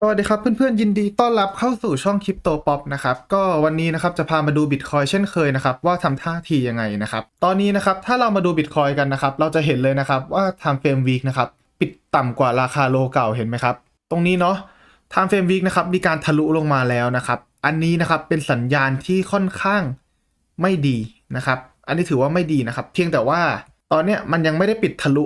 สวัสดีครับเพื่อนๆยินดีต้อนรับเข้าสู่ช่องคริปโตป๊อปนะครับก็วันนี้นะครับจะพามาดูบิตคอยเช่นเคยนะครับว่าทำท่าทียังไงนะครับตอนนี้นะครับถ้าเรามาดูบิตคอยกันนะครับเราจะเห็นเลยนะครับว่า time frame week นะครับปิดต่ำกว่าราคาโลเก่าเห็นไหมครับ ตรงนี้เนาะ time frame week นะครับมีการทะลุลงมาแล้วนะครับ อันนี้นะครับเป็นสัญญาณที่ค่อนข้างไม่ดีนะครับ อันนี้ถือว่าไม่ดีนะครับ เพียงแต่ว่า ตอนนี้มันยังไม่ได้ปิดทะลุ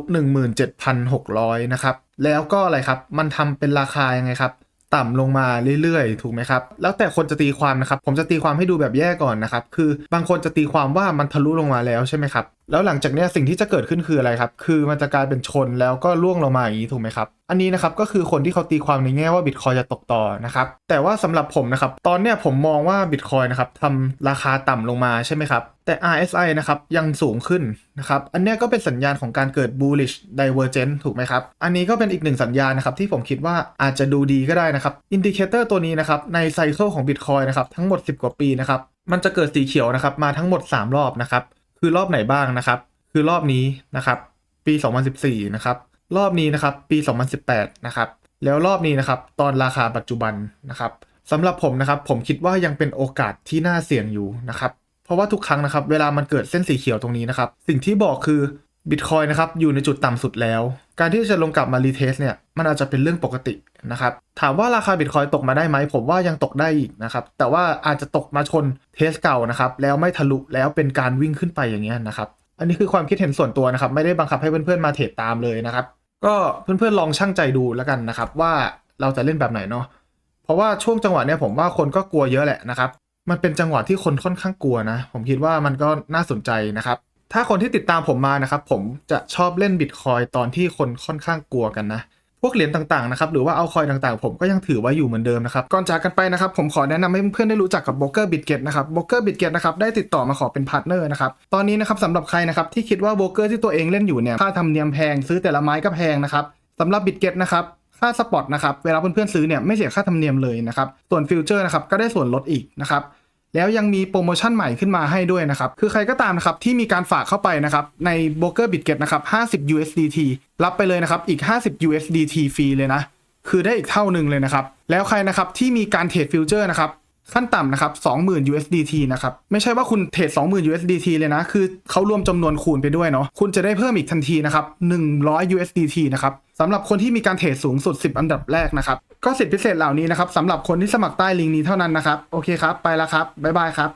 17,600 นะครับ แล้วก็อะไรครับ มันทำเป็นราคายังไงครับ ต่ำลงมาเรื่อยๆ ถูกไหมครับ แล้วแต่คนจะตีความนะครับ ผมจะตีความให้ดูแบบแย่ก่อนนะครับ คือบางคนจะตีความว่ามันทะลุลงมาแล้วใช่ไหมครับ แล้วหลังจากเนี้ยสิ่งที่จะเกิดขึ้นคืออะไรครับ คือมันจะกลายเป็นชนแล้วก็ล่วงลงมาอย่างนี้ถูกไหมครับ อันนี้นะครับก็คือคนที่เขาตีความในแง่ว่าบิตคอยจะตกต่อนะครับ แต่ว่าสำหรับผมนะครับ ตอนเนี้ยผมมองว่าบิตคอยนะครับทำราคาต่ำลงมาใช่ไหมครับ แต่ RSI นะครับยังสูงขึ้นนะครับ อันนี้ก็เป็นสัญญาณของการเกิด bullish divergence ถูกไหมครับ อันนี้ก็เป็นอีกหนึ่งสัญญาณนะครับที่ผมคิดว่าอาจจะดูดีก็ได้นะครับ อินดิเคเตอร์ตัวนี้นะครับในไซเคิลของ Bitcoin นะครับทั้งหมด 10 กว่าปีนะครับ มันจะเกิดสีเขียวนะครับมาทั้งหมด 3 รอบนะครับ คือรอบไหนบ้างนะครับ คือรอบนี้นะครับ ปี 2014 นะครับ รอบนี้นะครับ ปี 2018 นะครับ แล้วรอบนี้นะครับ ตอนราคาปัจจุบันนะครับสำหรับผมนะครับ ผมคิดว่ายังเป็นโอกาสที่น่าเสี่ยงอยู่นะครับ เพราะว่าทุกครั้งนะครับ เวลามันเกิดเส้นสีเขียวตรงนี้นะครับ สิ่งที่บอกคือ บิตคอยนะครับอยู่ในจุดต่ำสุดแล้ว การที่จะลงกลับมารีเทสเนี่ยมันอาจจะเป็นเรื่องปกตินะครับถามว่าราคาบิตคอยตกมาได้ไหมผมว่ายังตกได้อีกนะครับแต่ว่าอาจจะตกมาชนเทสเก่านะครับแล้วไม่ทะลุแล้วเป็นการวิ่งขึ้นไปอย่างเงี้ยนะครับอันนี้คือความคิดเห็นส่วนตัวนะครับไม่ได้บังคับให้เพื่อนๆมาเทรดตามเลยนะครับก็เพื่อนๆลองชั่งใจดูแล้วกันนะครับว่าเราจะเล่นแบบไหนเนาะเพราะว่าช่วงจังหวะเนี้ยผมว่าคนก็กลัวเยอะแหละนะครับมันเป็นจังหวะที่คนค่อนข้างกลัวนะผมคิดว่ามันก็น่าสนใจนะครับ ถ้าคนที่ติดตามผมมานะครับผมจะชอบเล่นบิตคอยตอนที่คนค่อนข้างกลัวกันนะพวกเหรียญต่างๆนะครับหรือว่าเอาคอยต่างๆ ผมก็ยังถือไว้อยู่เหมือนเดิมนะครับก่อนจากกันไปนะครับผมขอแนะนำให้เพื่อนๆได้รู้จักกับ b บ o เกอร์บิตเกตนะครับ b บ o เกอร์บิตเกตนะครับได้ติดต่อมาขอเป็นพาร์ทเนอร์นะครับตอนนี้นะครับสำหรับใครนะครับที่คิดว่าโบรกเกอร์ที่ตัวเองเล่นอยู่เนี่ยค่าธรรมเนียมแพงซื้อแต่ละไม้ก็แพงนะครับสำหรับบิตเกตนะครับค่าสปอตนะครับเวลาเพื่อนๆซื้อเนี่ยไม่เสียค่าธรรมเนียมเลยนะครับส่วนฟิวเจอร์นะครับก็ได้ส่วนลดอีกนะครับ แล้วยังมีโปรโมชั่นใหม่ขึ้นมาให้ด้วยนะครับ คือใครก็ตามนะครับที่มีการฝากเข้าไปนะครับในโบเกอร์บิตเก็ตนะครับ 50 USDT รับไปเลยนะครับอีก 50 USDT ฟรีเลยนะ คือได้อีกเท่าหนึ่งเลยนะครับ แล้วใครนะครับที่มีการเทรดฟิวเจอร์นะครับ ขั้นต่ำนะครับ20,000 USDT นะครับ ไม่ใช่ว่าคุณเทรด20,000 USDT เลยนะ คือเขารวมจำนวนคูณไปด้วยเนาะ คุณจะได้เพิ่มอีกทันทีนะครับ100 USDT นะครับสำหรับคนที่มีการเทรดสูงสุด 10 อันดับแรกนะครับ ก็สิทธิพิเศษเหล่านี้นะครับสำหรับคนที่สมัครใต้ลิงก์นี้เท่านั้นนะครับ โอเคครับ ไปแล้วครับ บ๊ายบายครับ